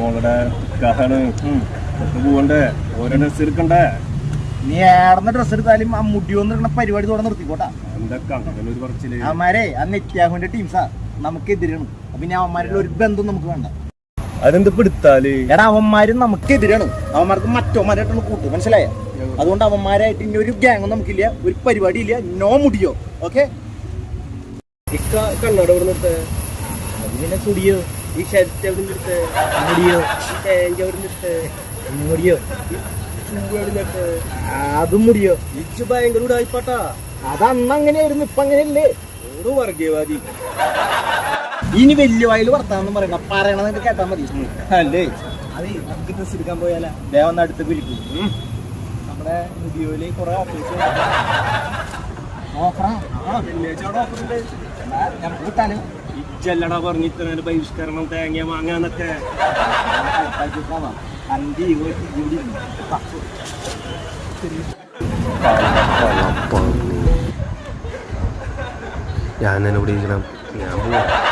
മോളുടെ കാഹാണ് പോകണ്ടേ ഓരോ ഡ്രസ് എടുക്കണ്ടേ നീ ഏർന്ന ഡ്രസ് എടുത്താലും ആ മുടിയോന്ന് എടുക്കുന്ന പരിപാടി തോടെ നിർത്തിക്കോട്ടാ. അവന്മാരെ ആ നെറ്റ്യാഹുവിന്റെ ടീംസാ നമുക്ക് എതിരാണ്. അപ്പൊ പിന്നെ അവന്മാരുടെ ഒരു ബന്ധം നമുക്ക് വേണ്ട. അതെന്ത് പിടുത്താൽ എടാ അവന്മാരും നമുക്ക് എതിരാണ്. അവന്മാർക്ക് മറ്റവന്മാരായിട്ടുള്ള കൂട്ട് മനസ്സിലായ? അതുകൊണ്ട് അവന്മാരായിട്ട് ഇനി ഒരു ഗ്യാങ് നമുക്കില്ല. ഒരു പരിപാടി ഇല്ല. നോ മുടിയോ. ഓക്കെ കണ്ണാട് ഇവിടെ നിർത്തേ അതിനെ കുടിയോ? ഈ ഷർട്ട് എവിടെ നിർത്തേ മുടിയോ ഈ പാന്റ് എവിടെ ഷൂ എവിടെ നിർത്തേ അതും മുടിയോ? ഇച്ച് ഭയങ്കര ഉടായിപ്പാട്ടാ അതന്ന് അങ്ങനെയായിരുന്നു ഇപ്പൊ അങ്ങനെയല്ലേ ഓരോ വർഗീയവാദി. ഇനി വലിയ വായിൽ വർത്താനം പറയണ പറയണത് കേട്ടാ മതി. അല്ലേ? അതെ നമുക്ക് ഡ്രസ് എടുക്കാൻ പോയാലേ. ദേ വന്ന് അടുത്ത് പിരിക്കും നമ്മുടെ മുടിയോയിൽ കുറെ ഓഫീസ് ഓഫറാ നമുക്ക് കിട്ടാനും ഇച്ചല്ലടാ പറഞ്ഞിട്ട് ഇത്ര ബഹിഷ്കരണം തേങ്ങ വാങ്ങാന്നൊക്കെ. ഞാൻ തന്നെ ഇവിടെ ഇരിക്കണം. ഞാൻ പോവാം.